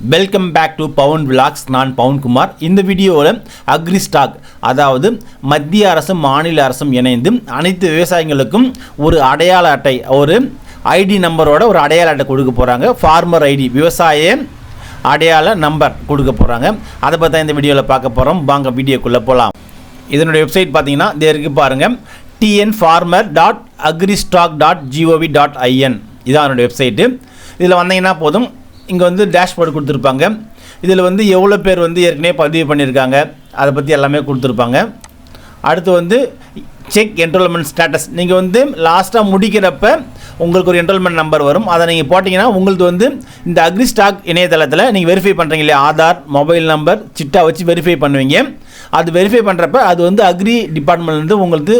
Welcome back to Pavun vlogs நான் பவன்குமார் இந்த வீடியோவில் அக்ரி ஸ்டாக் அதாவது மத்திய அரசும் மாநில அரசும் இணைந்து அனைத்து விவசாயிகளுக்கும் ஒரு அடையாள அட்டை ஒரு ஐடி நம்பரோட ஒரு அடையாள அட்டை கொடுக்க போகிறாங்க ஃபார்மர் ஐடி விவசாய அடையாள நம்பர் கொடுக்க போகிறாங்க அதை பற்றி இந்த வீடியோவில் பார்க்க போகிறோம் வாங்க வீடியோக்குள்ளே போகலாம் இதனுடைய வெப்சைட் பார்த்தீங்கன்னா இது பாருங்கள் T N farmer dot agri stack dot G O V dot I N இதான் அதனுடைய வெப்சைட்டு இதில் வந்தீங்கன்னா போதும். இங்கே வந்து டேஷ்போர்டு கொடுத்துருப்பாங்க. இதில் வந்து எவ்வளோ பேர் வந்து ஏற்கனவே பதிவு பண்ணியிருக்காங்க. அதை பற்றி எல்லாமே கொடுத்துருப்பாங்க. அடுத்து வந்து செக் என்ரோல்மெண்ட் ஸ்டேட்டஸ் நீங்கள் வந்து லாஸ்ட்டாக முடிக்கிறப்ப உங்களுக்கு ஒரு என்ரோல்மெண்ட் நம்பர் வரும். அதை நீங்கள் போட்டிங்கன்னா உங்களுக்கு வந்து இந்த அக்ரி ஸ்டாக் இணையதளத்தில் நீங்கள் வெரிஃபை பண்ணுறீங்க இல்லையா? ஆதார் மொபைல் நம்பர் சிட்டா வச்சு வெரிஃபை பண்ணுவீங்க. அது வெரிஃபை பண்ணுறப்ப அது வந்து அக்ரி டிபார்ட்மெண்ட்லேருந்து உங்களுக்கு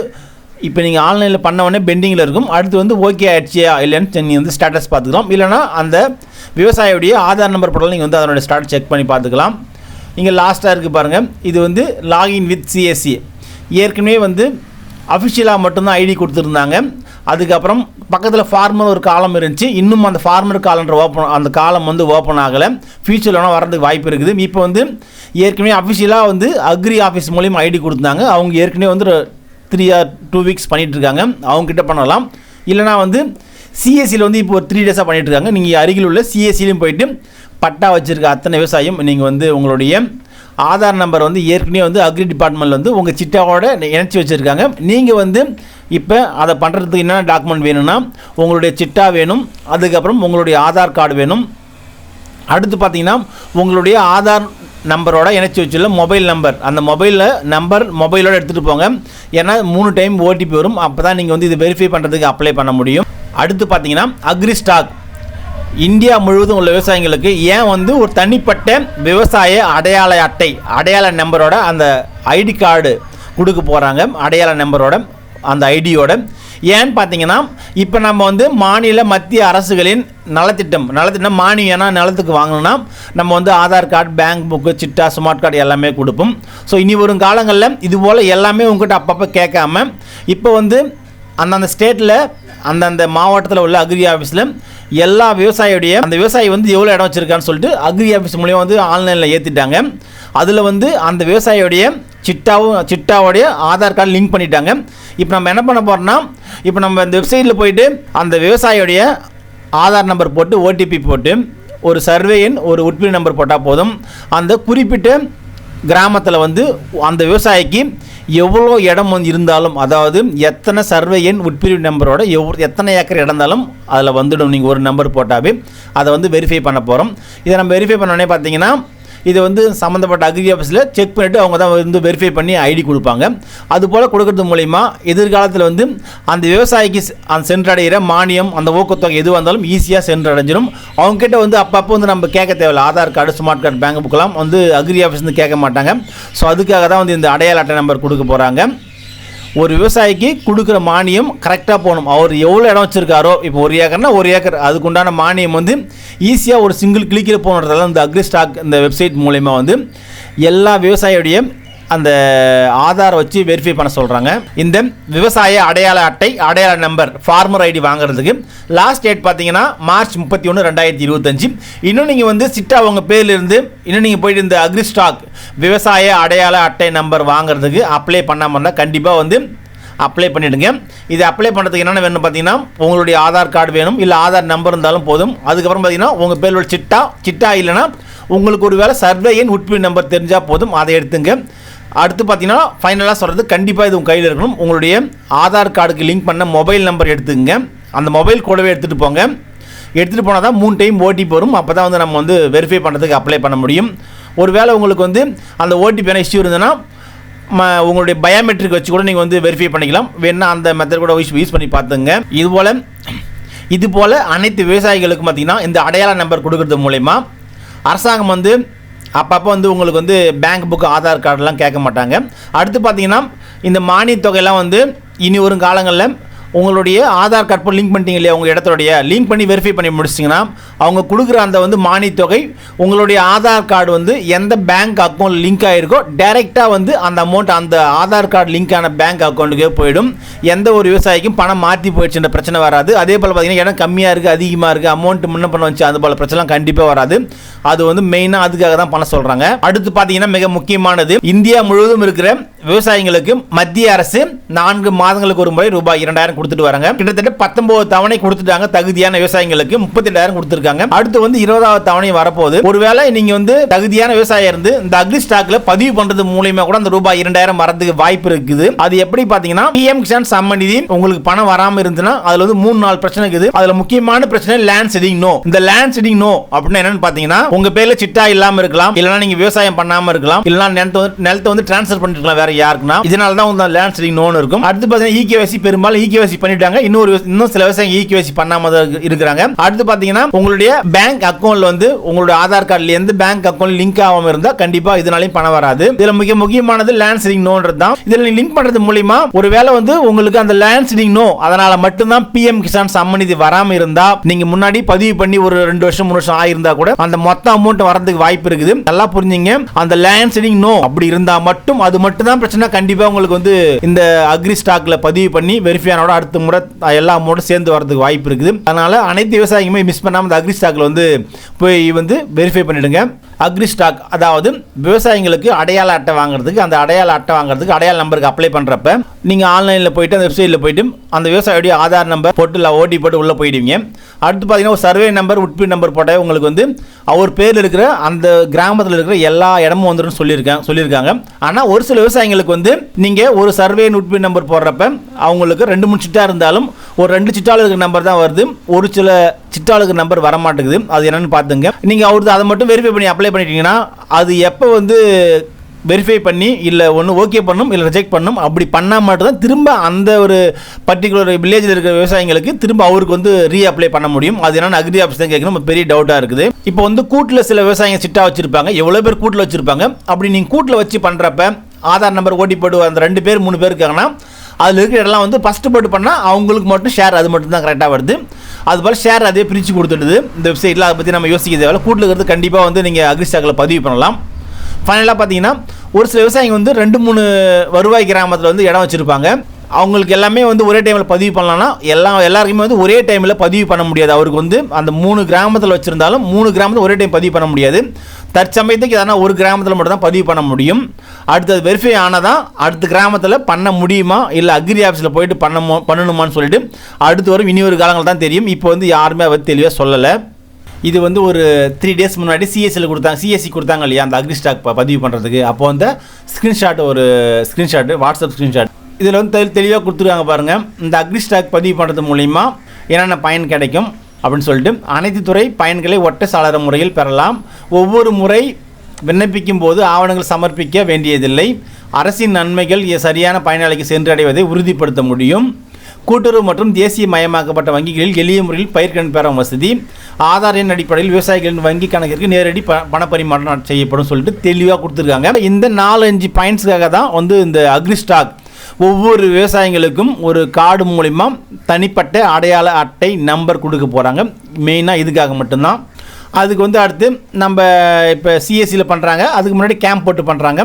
இப்போ நீங்கள் ஆன்லைனில் பண்ண உடனே பெண்டிங்கில் இருக்கும். அடுத்து வந்து ஓகே ஆயிடுச்சியா இல்லைன்னு நீங்கள் வந்து ஸ்டேட்டஸ் பார்த்துக்கலாம். இல்லைனா அந்த விவசாயியுடைய ஆதார் நம்பர் போட்டாலும் நீங்கள் வந்து அதனுடைய ஸ்டார்ட் செக் பண்ணி பார்த்துக்கலாம். இங்கே லாஸ்ட்டாக இருக்குது பாருங்கள் இது வந்து லாகின் வித் சிஎஸ்சி ஏற்கனவே வந்து அஃபிஷியலாக மட்டும்தான் ஐடி கொடுத்துருந்தாங்க. அதுக்கப்புறம் பக்கத்தில் ஃபார்மர் ஒரு காலம் இருந்துச்சு. இன்னும் அந்த ஃபார்மர் காலன்ற ஓப்பன் அந்த காலம் வந்து ஓப்பன் ஆகலை. ஃபியூச்சரில் வேணால் வரதுக்கு வாய்ப்பு இருக்குது. இப்போ வந்து ஏற்கனவே அஃபிஷியலாக வந்து அக்ரி ஆஃபீஸ் மூலியமாக ஐடி கொடுத்தாங்க அவங்க ஏற்கனவே வந்து த்ரீ ஆர் டூ வீக்ஸ் பண்ணிகிட்ருக்காங்க அவங்கக்கிட்ட பண்ணலாம். இல்லைனா வந்து சிஎஸ்சியில் வந்து இப்போ ஒரு த்ரீ டேஸாக பண்ணிகிட்ருக்காங்க நீங்கள் அருகில் உள்ள சிஎஸ்சிலையும் போயிட்டு பட்டா வச்சுருக்க அத்தனை விவசாயம் நீங்கள் வந்து உங்களுடைய ஆதார் நம்பர் வந்து ஏற்கனவே வந்து அக்ரி டிபார்ட்மெண்ட்டில் வந்து உங்கள் சிட்டாவோட இணைச்சி வச்சுருக்காங்க. நீங்கள் வந்து இப்போ அதை பண்ணுறதுக்கு என்னென்ன டாக்குமெண்ட் வேணும்னா உங்களுடைய சிட்டா வேணும். அதுக்கப்புறம் உங்களுடைய ஆதார் கார்டு வேணும். அடுத்து பார்த்தீங்கன்னா உங்களுடைய ஆதார் நம்பரோட இணைச்சி வச்சுள்ள மொபைல் நம்பர். அந்த மொபைலில் நம்பர் மொபைலோட எடுத்துகிட்டு போங்க. ஏன்னா மூணு டைம் ஓடிபி வரும். அப்போ தான் நீங்கள் வந்து இது வெரிஃபை பண்ணுறதுக்கு அப்ளை பண்ண முடியும். அடுத்து பார்த்தீங்கன்னா அக்ரி ஸ்டாக் இந்தியா முழுவதும் உள்ள விவசாயிகளுக்கு ஏன் வந்து ஒரு தனிப்பட்ட விவசாய அடையாள அட்டை அடையாள நம்பரோட அந்த ஐடி கார்டு கொடுக்க போகிறாங்க அடையாள நம்பரோட அந்த ஐடியோட. ஏன்னு பார்த்தீங்கன்னா இப்போ நம்ம வந்து மாநில மத்திய அரசுகளின் நலத்திட்டம் நலத்திட்டம் மானியம் நிலத்துக்கு வாங்கணும்னா நம்ம வந்து ஆதார் கார்டு பேங்க் புக்கு சிட்டா ஸ்மார்ட் கார்டு எல்லாமே கொடுப்போம். ஸோ இனி வரும் காலங்களில் இது போல் எல்லாமே உங்கள்கிட்ட அப்பப்போ கேட்காம இப்போ வந்து அந்தந்த ஸ்டேட்டில் அந்தந்த மாவட்டத்தில் உள்ள அக்ரி ஆஃபீஸில் எல்லா விவசாயியுடைய அந்த விவசாயி வந்து எவ்வளோ இடம் வச்சுருக்கான்னு சொல்லிட்டு அக்ரி ஆஃபீஸ் மூலியம் வந்து ஆன்லைனில் ஏற்றிட்டாங்க அதில் வந்து அந்த விவசாயியுடைய சிட்டாவும் சிட்டாவுடைய ஆதார் கார்டு லிங்க் பண்ணிட்டாங்க. இப்போ நம்ம என்ன பண்ண போகிறோம்னா இப்போ நம்ம இந்த வெப்சைட்டில் போயிட்டு அந்த விவசாயியுடைய ஆதார் நம்பர் போட்டு ஓடிபி போட்டு ஒரு சர்வே எண் ஒரு உட்பிரி நம்பர் போட்டால் போதும். அந்த குறிப்பிட்ட கிராமத்தில் வந்து அந்த விவசாயிக்கு எவ்வளோ இடம் வந்து இருந்தாலும் அதாவது எத்தனை சர்வே எண் உட்பிரிவு நம்பரோட எவ் எத்தனை ஏக்கர் இடம் இருந்தாலும் அதில் வந்துடும். நீங்கள் ஒரு நம்பர் போட்டாவே அதை வந்து வெரிஃபை பண்ண போகிறோம் இதை நம்ம வெரிஃபை பண்ணோடனே பார்த்தீங்கன்னா இதை வந்து சம்மந்தப்பட்ட அக்ரி ஆஃபீஸில் செக் பண்ணிவிட்டு அவங்க தான் வந்து வெரிஃபை பண்ணி ஐடி கொடுப்பாங்க. அதுபோல் கொடுக்கறது மூலிமா எதிர்காலத்தில் வந்து அந்த விவசாயிக்கு அந்த சென்றடைகிற மானியம் அந்த ஊக்கத்தொகை எது வந்தாலும் ஈஸியாக சென்றடைஞ்சிடும் அவங்ககிட்ட வந்து அப்பப்போ வந்து நம்ம கேட்க தேவையில்ல. Aadhaar card smart card bank புக்கெல்லாம் வந்து அக்ரி ஆஃபீஸ் வந்து கேட்க மாட்டாங்க. ஸோ அதுக்காக தான் வந்து இந்த அடையாள அட்டை நம்பர் கொடுக்க போகிறாங்க ஒரு விவசாயிக்கு கொடுக்குற மானியம் கரெக்டாக போகணும். அவர் எவ்வளோ இடம் வச்சுருக்காரோ இப்போ ஒரு ஏக்கர்னா ஒரு ஏக்கர். அதுக்குண்டான மானியம் வந்து ஈஸியாக ஒரு சிங்கிள் கிளிக்கில் போனதால இந்த அக்ரி ஸ்டாக் இந்த வெப்சைட் மூலயமா வந்து எல்லா விவசாயியுடைய அந்த ஆதார் வச்சு வெரிஃபை பண்ண சொல்கிறாங்க இந்த விவசாய அடையாள அட்டை அடையாள நம்பர் ஃபார்மர் ஐடி வாங்குறதுக்கு லாஸ்ட் டேட் பார்த்தீங்கன்னா மார்ச் முப்பத்தி ஒன்று ரெண்டாயிரத்தி இருபத்தஞ்சி. இன்னும் நீங்கள் வந்து சிட்டா உங்கள் பேர்லேருந்து இன்னும் நீங்கள் போயிட்டு இந்த அக்ரி ஸ்டாக் விவசாய அடையாள அட்டை நம்பர் வாங்குறதுக்கு அப்ளை பண்ணாமல் இருந்தால் கண்டிப்பாக வந்து அப்ளை பண்ணிவிடுங்க இது அப்ளை பண்ணுறதுக்கு என்னென்ன வேணும் பார்த்தீங்கன்னா உங்களுடைய ஆதார் கார்டு வேணும். இல்லை ஆதார் நம்பர் இருந்தாலும் போதும். அதுக்கப்புறம் பார்த்தீங்கன்னா உங்கள் பேரோட சிட்டா சிட்டா இல்லைன்னா உங்களுக்கு ஒரு வேலை சர்வே எண் உட்பிரி நம்பர் தெரிஞ்சால் போதும். அதை எடுத்துங்க. அடுத்து பார்த்தீங்கன்னா ஃபைனலாக சொல்கிறது கண்டிப்பாக இது உங்கள் கையில் இருக்கணும். உங்களுடைய ஆதார் கார்டுக்கு லிங்க் பண்ண மொபைல் நம்பர் எடுத்துக்கங்க. அந்த மொபைல் கூடவே எடுத்துகிட்டு போங்க. எடுத்துகிட்டு போனால் தான் மூணு டைம் ஓடிபி வரும். அப்போ தான் வந்து நம்ம வந்து வெரிஃபை பண்ணுறதுக்கு அப்ளை பண்ண முடியும். ஒருவேளை உங்களுக்கு வந்து அந்த ஓடிபி என்ன இஷ்யூ இருந்ததுன்னா ம உங்களுடைய பயோமெட்ரிக் வச்சு கூட நீங்கள் வந்து வெரிஃபை பண்ணிக்கலாம். வேணால் அந்த மெத்தட் கூட யூஸ் யூஸ் பண்ணி பார்த்துங்க. இது போல் இது போல் அனைத்து விவசாயிகளுக்கும் பார்த்திங்கன்னா இந்த அடையாள நம்பர் கொடுக்கறது மூலயமா அரசாங்கம் வந்து அப்பப்போ வந்து உங்களுக்கு வந்து பேங்க் புக்கு ஆதார் கார்டெலாம் கேட்க மாட்டாங்க. அடுத்து பார்த்தீங்கன்னா இந்த மானியத் தொகையெல்லாம் வந்து இனி வரும் காலங்களில் உங்களுடைய ஆதார் கார்டு போய் லிங்க் பண்ணிட்டீங்க இல்லையா? உங்கள் இடத்துடைய. லிங்க் பண்ணி வெரிஃபை பண்ணி முடிச்சிட்டிங்கன்னா அவங்க கொடுக்குற அந்த வந்து மானியத் தொகை உங்களுடைய ஆதார் கார்டு வந்து எந்த பேங்க் அக்கௌண்ட் லிங்க் ஆகிருக்கோ டைரெக்டாக வந்து அந்த அமௌண்ட் அந்த ஆதார் கார்டு லிங்கான பேங்க் அக்கௌண்ட்டுக்கே போயிடும். எந்த ஒரு விவசாயிக்கும் பணம் மாற்றி போயிடுச்சுன்ற பிரச்சனை வராது. அதே போல் பார்த்தீங்கன்னா இடம் கம்மியாக இருக்குது அதிகமாக இருக்குது அமௌண்ட் முன்ன பண்ண வச்சு அது போல் பிரச்சனைலாம் கண்டிப்பாக வராது. அது வந்து மெயினாக அதுக்காக தான் பண்ண சொல்கிறாங்க அடுத்து பார்த்தீங்கன்னா மிக முக்கியமானது இந்தியா முழுவதும் இருக்கிற விவசாயிகளுக்கு மத்திய அரசு நான்கு மாதங்களுக்கு ஒரு முறை ரூபாய் இரண்டாயிரம் கொடுத்துட்டு வராங்க. கிட்டத்தட்ட பத்தொன்பது தவணை கொடுத்துட்டாங்க தகுதியான விவசாயிகளுக்கு. முப்பத்தெட்டாயிரம் கொடுத்துருக்காங்க. அடுத்து வந்து இருபதாவது தவணை வரப்போகுது. ஒருவேளை நீங்க வந்து தகுதியான விவசாயம் இருந்து இந்த அக்ரி ஸ்டாக்ல பதிவு பண்றது மூலியமா கூட அந்த ரூபாய் இரண்டாயிரம் வரதுக்கு வாய்ப்பு இருக்குது. அது எப்படி பாத்தீங்கன்னா பிஎம் கிசான் சம்மநிதி உங்களுக்கு பணம் வராம இருந்துன்னா அதுல வந்து மூணு நாலு பிரச்சனை இருக்குது. அதுல முக்கியமான பிரச்சனை லேண்ட் செடிங் நோ இந்த லேண்ட் செடிங் நோ அப்படின்னா என்னன்னு பாத்தீங்கன்னா உங்க பேர்ல சிட்டா இல்லாம இருக்கலாம். இல்லைன்னா நீங்க விவசாயம் பண்ணாம இருக்கலாம். இல்லைன்னா நிலத்தை வந்து நிலத்தை வந்து டிரான்ஸ்ஃபர் பண்ணிருக்கலாம் வேற யாருக்குன்னா. இதனால தான் லேண்ட் செடிங் நோன் இருக்கும். அடுத்து பாத்தீங்கன்னா இகேவசி பெரும்பாலும் இகேவைசி பண்ணிட்டாங்க. இன்னொரு இன்னும் சில விவசாயம் இகேவைசி பண்ணாம இருக்கிறாங்க. அடுத்து பாத்தீங்கன்னா உங்களுடைய பேங்க் அக்கௌண்ட்ல வந்து உங்களுடைய ஆதார் கார்டுல இருந்து பேங்க் அக்கௌண்ட் லிங்க் ஆகாம இருந்தா கண்டிப்பா இதனாலையும் பணம் வராது. இதுல மிக முக்கியமானது லேண்ட் சீடிங் நோன்றது தான். இதுல நீங்க லிங்க் பண்றது மூலியமா ஒருவேளை வந்து உங்களுக்கு அந்த லேண்ட் செடிங் நோ அதனால மட்டும்தான் பிஎம் கிசான் சம்மநிதி வராம இருந்தா நீங்க முன்னாடி பதிவு பண்ணி ஒரு ரெண்டு வருஷம் மூணு வருஷம் ஆயிருந்தா கூட அந்த மொத்த அமௌண்ட் வரதுக்கு வாய்ப்பு இருக்குது. நல்லா புரிஞ்சுங்க. அந்த லேண்ட் சீடிங் நோ அப்படி இருந்தா மட்டும் அது மட்டும் தான் பிரச்சனை. கண்டிப்பா உங்களுக்கு வந்து இந்த அக்ரி ஸ்டாக்ல பதிவு பண்ணி வெரிஃபையானோட அடுத்த முறை எல்லா அமௌண்ட்டும் சேர்ந்து வரதுக்கு வாய்ப்பு இருக்குது. அதனால் அனைத்து விவசாயிகளுமே மிஸ் பண்ணாமல் இந்த அக்ரி ஸ்டாக்கில் வந்து போய் வந்து வெரிஃபை பண்ணிவிடுங்க அக்ரி ஸ்டாக் அதாவது விவசாயிகளுக்கு அடையாள அட்டை வாங்குறதுக்கு அந்த அடையாள அட்டை வாங்குறதுக்கு அடையாள நம்பருக்கு அப்ளை பண்ணுறப்ப நீங்கள் ஆன்லைனில் போயிட்டு அந்த வெப்சைட்டில் போயிட்டு அந்த விவசாயியுடைய ஆதார் நம்பர் போட்டு இல்லை ஓடி போட்டு உள்ளே போயிடுவீங்க. அடுத்து பார்த்தீங்கன்னா ஒரு சர்வே நம்பர் உட்பி நம்பர் போட்டால் உங்களுக்கு வந்து அவர் பேரில் இருக்கிற அந்த கிராமத்தில் இருக்கிற எல்லா இடமும் வந்துடும் சொல்லியிருக்காங்க சொல்லியிருக்காங்க. ஆனால் ஒரு சில விவசாயிகளுக்கு வந்து நீங்கள் ஒரு சர்வே உட்பி நம்பர் போடுறப்ப அவங்களுக்கு ரெண்டு மூணு சிட்டாக இருந்தாலும் ஒரு ரெண்டு சிட்டாவில் இருக்கிற நம்பர் தான் வருது. ஒரு சில சிட்டாளுக்கு நம்பர் வர மாட்டேங்குது அது என்னன்னு பார்த்துங்க. நீங்கள் அவருக்கு அதை மட்டும் வெரிஃபை பண்ணி அப்ளை பண்ணிட்டீங்கன்னா அது எப்போ வந்து வெரிஃபை பண்ணி இல்லை ஒன்று ஓகே பண்ணும் இல்லை ரிஜெக்ட் பண்ணும் அப்படி பண்ணால் மட்டும்தான் திரும்ப அந்த ஒரு பர்டிகுலர் வில்லேஜில் இருக்கிற விவசாயிங்களுக்கு திரும்ப அவருக்கு வந்து ரீ அப்ளை பண்ண முடியும். அது என்னென்ன அக்ரி ஆஃபீஸ் தான் கேட்கணும். பெரிய டவுட்டாக இருக்குது. இப்போ வந்து கூட்டில் சில விவசாயிங்க சிட்டா வச்சுருப்பாங்க. எவ்வளோ பேர் கூட்டில் வச்சுருப்பாங்க? அப்படி நீங்கள் கூட்டில் வச்சு பண்ணுறப்ப ஆதார் நம்பர் ஓட்டி போட்டு அந்த ரெண்டு பேர் மூணு பேர் இருக்காங்கன்னா அதில் இருக்கிற இடம்லாம் வந்து ஃபஸ்ட்டு போட்டு பண்ணால் அவங்களுக்கு மட்டும் ஷேர் அது மட்டும் தான் கரெக்டாக வருது. அதுபோல் ஷேர் அதே பிரித்து கொடுத்துடுது இந்த வெப்சைட்டில் அதை பற்றி நம்ம யோசிக்க தேவையில்ல கூட்டில் இருக்கிறது கண்டிப்பாக வந்து நீங்கள் அக்ரி ஸ்டாக்கில் பதிவு பண்ணலாம். ஃபைனலாக பார்த்தீங்கன்னா ஒரு சில விவசாயிங்க வந்து ரெண்டு மூணு வருவாய் கிராமத்தில் வந்து இடம் வச்சுருப்பாங்க. அவங்களுக்கு எல்லாமே வந்து ஒரே டைமில் பதிவு பண்ணலாம்னா எல்லா எல்லாருக்குமே வந்து ஒரே டைமில் பதிவு பண்ண முடியாது. அவருக்கு வந்து அந்த மூணு கிராமத்தில் வச்சுருந்தாலும் மூணு கிராமத்தில் ஒரே டைம் பதிவு பண்ண முடியாது. தற்சமயத்துக்கு எதனா ஒரு கிராமத்தில் மட்டும் தான் பதிவு பண்ண முடியும். அடுத்தது வெரிஃபை ஆனால் தான் அடுத்த கிராமத்தில் பண்ண முடியுமா? இல்லை அக்ரி ஆஃபீஸில் போயிட்டு பண்ணமோ பண்ணணுமான்னு சொல்லிட்டு அடுத்து வரும் இனி ஒரு காலங்கள் தான் தெரியும். இப்போ வந்து யாருமே அவர் தெளிவாக சொல்லலை. இது வந்து ஒரு த்ரீ டேஸ் முன்னாடி சிஎஸ்சியில் கொடுத்தாங்க. சிஎஸ்சி கொடுத்தாங்க இல்லையா? அந்த அக்ரி ஸ்டாக் பதிவு பண்ணுறதுக்கு அப்போ வந்து ஸ்க்ரீன்ஷாட் ஒரு ஸ்க்ரீன்ஷாட் வாட்ஸ்அப் ஸ்க்ரீன்ஷாட் இதில் வந்து தெளி தெளிவாக கொடுத்துருக்காங்க பாருங்கள் இந்த அக்ரி ஸ்டாக் பதிவு பண்ணுறது மூலிமா என்னென்ன பயன் கிடைக்கும் அப்படின்னு சொல்லிட்டு அனைத்து துறை பயன்களை ஒட்ட சாளர முறையில் பெறலாம். ஒவ்வொரு முறை விண்ணப்பிக்கும் போது ஆவணங்கள் சமர்ப்பிக்க வேண்டியதில்லை. அரசின் நன்மைகள் சரியான பயனாளிக்கு சென்றடைவதை உறுதிப்படுத்த முடியும். கூட்டுறவு மற்றும் தேசிய மயமாக்கப்பட்ட வங்கிகளில் எளிய முறையில் பயிர்க்கடன் பெறும் வசதி. ஆதார் எண் அடிப்படையில் விவசாயிகளின் வங்கி கணக்கிற்கு நேரடி ப பணப்பரிமாற்றம் செய்யப்படும் சொல்லிட்டு தெளிவாக கொடுத்துருக்காங்க. இந்த நாலஞ்சு பாயிண்ட்ஸ்க்காக தான் வந்து இந்த அக்ரி ஸ்டாக் ஒவ்வொரு விவசாயிகளுக்கும் ஒரு கார்டு மூலிமா தனிப்பட்ட அடையாள அட்டை நம்பர் கொடுக்க போகிறாங்க மெயினாக இதுக்காக மட்டும்தான். அதுக்கு வந்து அடுத்து நம்ம இப்போ சிஎஸ்சியில் பண்ணுறாங்க அதுக்கு முன்னாடி கேம்ப் போட்டு பண்ணுறாங்க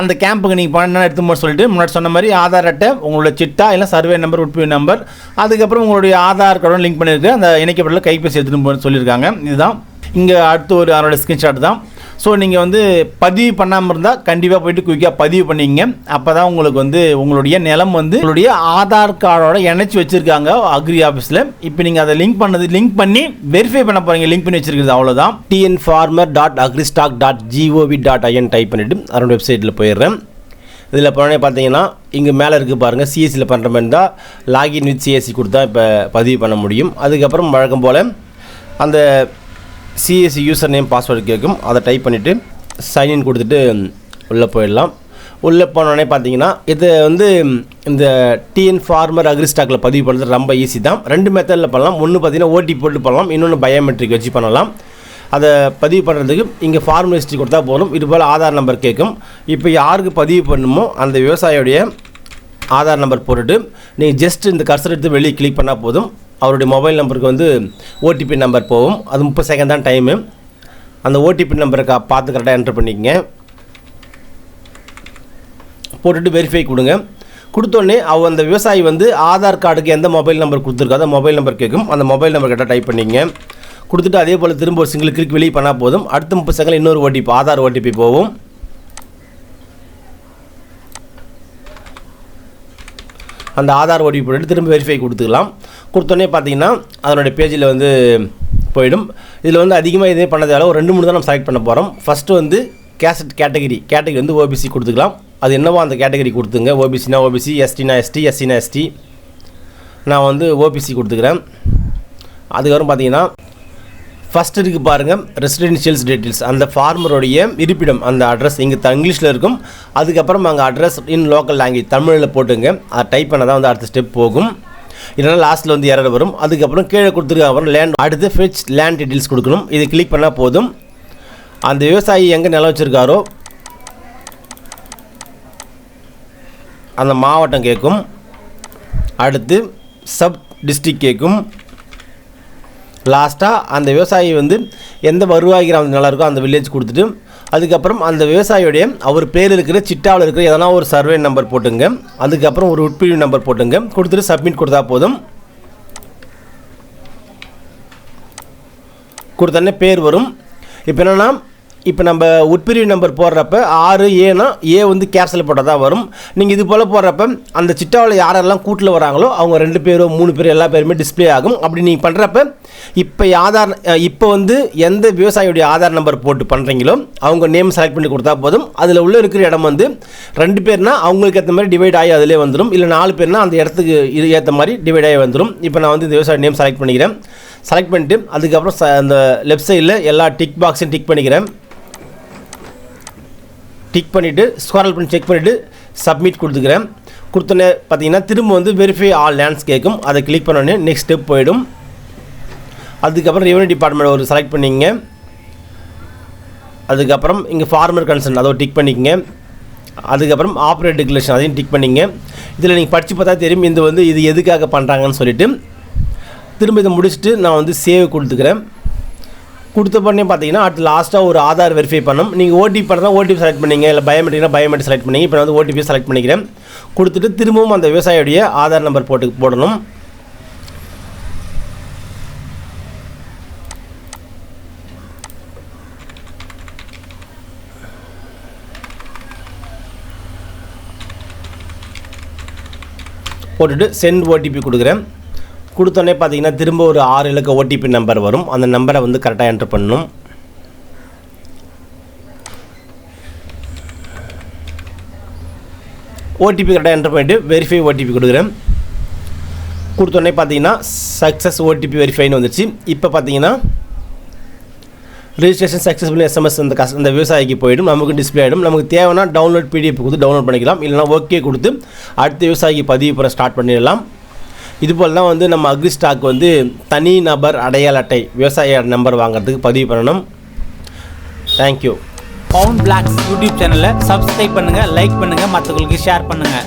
அந்த கேம்புக்கு நீங்கள் பண்ண எடுத்து போட சொல்லிட்டு முன்னாடி சொன்ன மாதிரி ஆதார் அட்டை உங்களோட சிட்டா இல்லை சர்வே நம்பர் உட்பி நம்பர் அதுக்கப்புறம் உங்களுடைய ஆதார் கார்டோட லிங்க் பண்ணியிருக்கு. அந்த இணைக்கப்பட்ட கைபேசி எடுத்துகிட்டு போக சொல்லியிருக்காங்க. இதுதான். இங்கே அடுத்து ஒரு அதனோட ஸ்க்ரீன்ஷாட் தான். ஸோ நீங்கள் வந்து பதிவு பண்ணாமல் இருந்தால் கண்டிப்பாக போயிட்டு குயிக்காக பதிவு பண்ணிங்க அப்போ தான் உங்களுக்கு வந்து உங்களுடைய நிலம் வந்து உங்களுடைய ஆதார் கார்டோட இணைச்சி வச்சுருக்காங்க அக்ரி ஆஃபீஸில் இப்போ நீங்கள் அதை லிங்க் பண்ணது லிங்க் பண்ணி வெரிஃபை பண்ண போகிறீங்க லிங்க் பண்ணி வச்சிருக்கிறது அவ்வளோதான் T N farmer dot agri stack dot G O V dot I N type பண்ணிவிட்டு அதோட வெப்சைட்டில் போயிடுறேன் இதில் போனே பார்த்தீங்கன்னா இங்கே மேலே இருக்குது பாருங்கள் சிஎஸ்சியில் பண்ணுற மாதிரி இருந்தால் லாகின் வித் சிஎஸ்சி கொடுத்தா இப்போ பதிவு பண்ண முடியும். அதுக்கப்புறம் வழக்கம் போல் அந்த சிஎஸ்சி யூசர் நேம் பாஸ்வேர்டு கேட்கும் அதை டைப் பண்ணிவிட்டு சைன்இன் கொடுத்துட்டு உள்ளே போயிடலாம். உள்ளே போனோடனே பார்த்தீங்கன்னா இது வந்து இந்த டிஎன் ஃபார்மர் அக்ரிஸ்டாக்கில் பதிவு பண்ணுறது ரொம்ப ஈஸி தான். ரெண்டு மெத்தடில் பண்ணலாம். ஒன்று பார்த்தீங்கன்னா ஓடி போட்டு பண்ணலாம். இன்னொன்று பயோமெட்ரிக் வச்சு பண்ணலாம். அதை பதிவு பண்ணுறதுக்கு இங்கே ஃபார்ம் ஹிஸ்ட்ரி கொடுத்தா போதும். இதுபோல் ஆதார் நம்பர் கேட்கும் இப்போ யாருக்கு பதிவு பண்ணுமோ அந்த விவசாயியுடைய ஆதார் நம்பர் போட்டுட்டு நீங்கள் ஜஸ்ட் இந்த கர்சர் எடுத்து வெளியே கிளிக் பண்ணால் போதும். அவருடைய மொபைல் நம்பருக்கு வந்து ஓடிபி நம்பர் போகும். அது முப்பது செகண்ட் தான் டைமு அந்த ஓடிபி நம்பரை பார்த்து கரெக்டாக என்ட்ரு பண்ணிக்கங்க. போட்டுட்டு வெரிஃபை கொடுங்க. கொடுத்தோடனே அவ அந்த விவசாயி வந்து ஆதார் கார்டுக்கு எந்த மொபைல் நம்பர் கொடுத்துருக்கோ அந்த மொபைல் நம்பர் கேட்கும். அந்த மொபைல் நம்பர் கரெக்டாக டைப் பண்ணிங்க கொடுத்துட்டு அதே போல் திரும்ப ஒரு சிங்கிள் கிளிக் வெளியே பண்ணால் போதும். அடுத்த முப்பது செகண்ட் இன்னொரு ஓடிபி ஆதார் ஓடிபி போகும். அந்த ஆதார் ஓடிபி போட்டு திரும்ப வெரிஃபை கொடுத்துக்கலாம். கொடுத்தோன்னே பார்த்தீங்கன்னா அதனுடைய பேஜில் வந்து போயிடும். இதில் வந்து அதிகமாக இதே பண்ணதால ஒரு ரெண்டு மூணு தான் நம்ம செலக்ட் பண்ண போகிறோம் ஃபஸ்ட்டு வந்து கேசட் கேட்டகரி கேட்டகரி வந்து ஓபிசி கொடுத்துக்கலாம். அது என்னவோ அந்த கேட்டகரி கொடுத்துங்க. ஓபிசினா ஓபிசி எஸ்டினா எஸ்டி எஸ்சினா எஸ்டி நான் வந்து ஓபிசி கொடுத்துக்கிறேன். அதுக்கப்புறம் பார்த்தீங்கன்னா ஃபஸ்ட் இருக்கு பாருங்கள் ரெசிடென்ஷியல்ஸ் டீட்டெயில்ஸ் அந்த ஃபார்மருடைய இருப்பிடம் அந்த அட்ரஸ் இங்கே இங்கிலீஷில் இருக்கும். அதுக்கப்புறம் அங்கே அட்ரஸ் இன் லோக்கல் லாங்குவேஜ் தமிழில் போட்டுங்க. அதை டைப் பண்ணால் தான் வந்து அடுத்த ஸ்டெப் போகும். இல்லைனா லாஸ்ட்டில் வந்து எரர் வரும். அதுக்கப்புறம் கீழே கொடுத்துருக்க அப்புறம் லேண்ட் அடுத்து ஃபெச் லேண்ட் டீட்டெயில்ஸ் கொடுக்கணும். இது கிளிக் பண்ணால் போதும். அந்த விவசாயி எங்கே நிலம் வச்சுருக்காரோ அந்த மாவட்டம் கேட்கும் அடுத்து சப் டிஸ்ட்ரிக்ட் கேட்கும் லாஸ்ட்டாக அந்த விவசாயி வந்து எந்த வருவாய் கிராமம் நிலம் இருக்கோ அந்த வில்லேஜ் கொடுத்துட்டு அதுக்கப்புறம் அந்த விவசாயியுடைய அவர் பேர் இருக்கிற சிட்டாவில் இருக்கிற எதனா ஒரு சர்வே நம்பர் போட்டுங்க. அதுக்கப்புறம் ஒரு உட்பிரிவு நம்பர் போட்டுங்க. கொடுத்துட்டு சப்மிட் கொடுத்தா போதும். கொடுத்தோடனே பேர் வரும். இப்போ என்னென்னா இப்போ நம்ம உட்பிரிவு நம்பர் போடுறப்ப ஆறு ஏனா ஏ வந்து கேப்சல் போட்டால் தான் வரும். நீங்கள் இது போல் போடுறப்ப அந்த சிட்டாவில் யாரெல்லாம் கூட்டில் வராங்களோ அவங்க ரெண்டு பேரோ மூணு பேர் எல்லா பேருமே டிஸ்ப்ளே ஆகும். அப்படி நீங்கள் பண்ணுறப்ப இப்போ ஆதார் இப்போ வந்து எந்த விவசாயியுடைய ஆதார் நம்பர் போட்டு பண்ணுறீங்களோ அவங்க நேம் செலக்ட் பண்ணி கொடுத்தா போதும். அதில் உள்ள இருக்கிற இடம் வந்து ரெண்டு பேர்னா அவங்களுக்கு ஏற்ற மாதிரி டிவைட் ஆகி அதிலே வந்துடும் இல்லை நாலு பேர்னா அந்த இடத்துக்கு இது ஏற்ற மாதிரி டிவைட் ஆகி வந்துடும் இப்போ நான் வந்து இந்த விவசாய நேம் செலக்ட் பண்ணிக்கிறேன். செலக்ட் பண்ணிட்டு அதுக்கப்புறம் ச- அந்த லெஃப்ட் சைடில் எல்லா டிக் பாக்ஸையும் டிக் பண்ணிக்கிறேன். டிக் பண்ணிவிட்டு ஸ்குவாரல் பண்ணி செக் பண்ணிவிட்டு சப்மிட் கொடுத்துக்கிறேன். கொடுத்தோன்னே பார்த்தீங்கன்னா திரும்ப வந்து வெரிஃபை ஆல் லேண்ட்ஸ் கேட்கும். அதை கிளிக் பண்ணோடனே நெக்ஸ்ட் ஸ்டெப் போயிடும். அதுக்கப்புறம் ரெவன்யூ டிபார்ட்மெண்ட் ஒரு செலக்ட் பண்ணிங்க அதுக்கப்புறம் இங்கே ஃபார்மர் கன்சர்ன் அதை டிக் பண்ணிக்கங்க. அதுக்கப்புறம் ஆப்ரேட் டிக்ளரேஷன் அதையும் டிக் பண்ணிங்க இதில் நீங்கள் படித்து பார்த்தா தெரியும் இந்த வந்து இது எதுக்காக பண்ணுறாங்கன்னு சொல்லிட்டு. திரும்ப இதை முடிச்சுட்டு நான் வந்து சேவ் கொடுத்துக்கிறேன். கொடுத்த உடனே பார்த்தீங்கன்னா அடுத்து லாஸ்ட்டாக ஒரு ஆதார் வெரிஃபை பண்ணணும் நீங்கள் ஓடிபி பண்ணால் ஓடிபி செலக்ட் பண்ணிங்க. இல்லை பயோமெட்ரிக்னா பயோமெட்ரிக் செலக்ட் பண்ணிங்க. இப்போ வந்து ஓடிபி செலக்ட் பண்ணிக்கிறேன். கொடுத்துட்டு திரும்பவும் அந்த விவசாயியுடைய ஆதார் நம்பர் போட்டு போடணும். போட்டுட்டு சென்ட் ஓடிபி கொடுக்குறேன். கொடுத்தோன்னே பார்த்தீங்கன்னா திரும்ப ஒரு ஆறு இலக்க ஓடிபி நம்பர் வரும். அந்த நம்பரை வந்து கரெக்டாக என்டர் பண்ணணும். ஓடிபி கரெக்டாக என்டர் பண்ணிவிட்டு வெரிஃபை ஓடிபி கொடுக்குறேன். கொடுத்தோடனே பார்த்தீங்கன்னா சக்ஸஸ் ஓடிபி வெரிஃபைன்னு வந்துச்சு இப்போ பார்த்தீங்கன்னா ரிஜிஸ்ட்ரேஷன் சக்ஸஸ்ஃபுல் எஸ்எம்எஸ் அந்த கஸ் அந்த விவசாயிக்கு போயிடும். நமக்கு டிஸ்ப்ளே ஆகிடும் நமக்கு தேவைன்னா டவுன்லோட் பிடிஎஃப் கொடுத்து டவுன்லோட் பண்ணிக்கலாம். இல்லைனா ஓகே கொடுத்து அடுத்த விவசாயிக்கு பதிவு பண்ண ஸ்டார்ட் பண்ணிடலாம். இதுபோல் தான் வந்து நம்ம அக்ரி ஸ்டாக் வந்து தனி நபர் அடையாள அட்டை விவசாய நம்பர் வாங்குறதுக்கு பதிவு பண்ணணும். Thank you Pavun vlogs YouTube சேனலை சப்ஸ்கிரைப் பண்ணுங்கள் லைக் பண்ணுங்கள் மற்றவங்களுக்கு ஷேர் பண்ணுங்கள்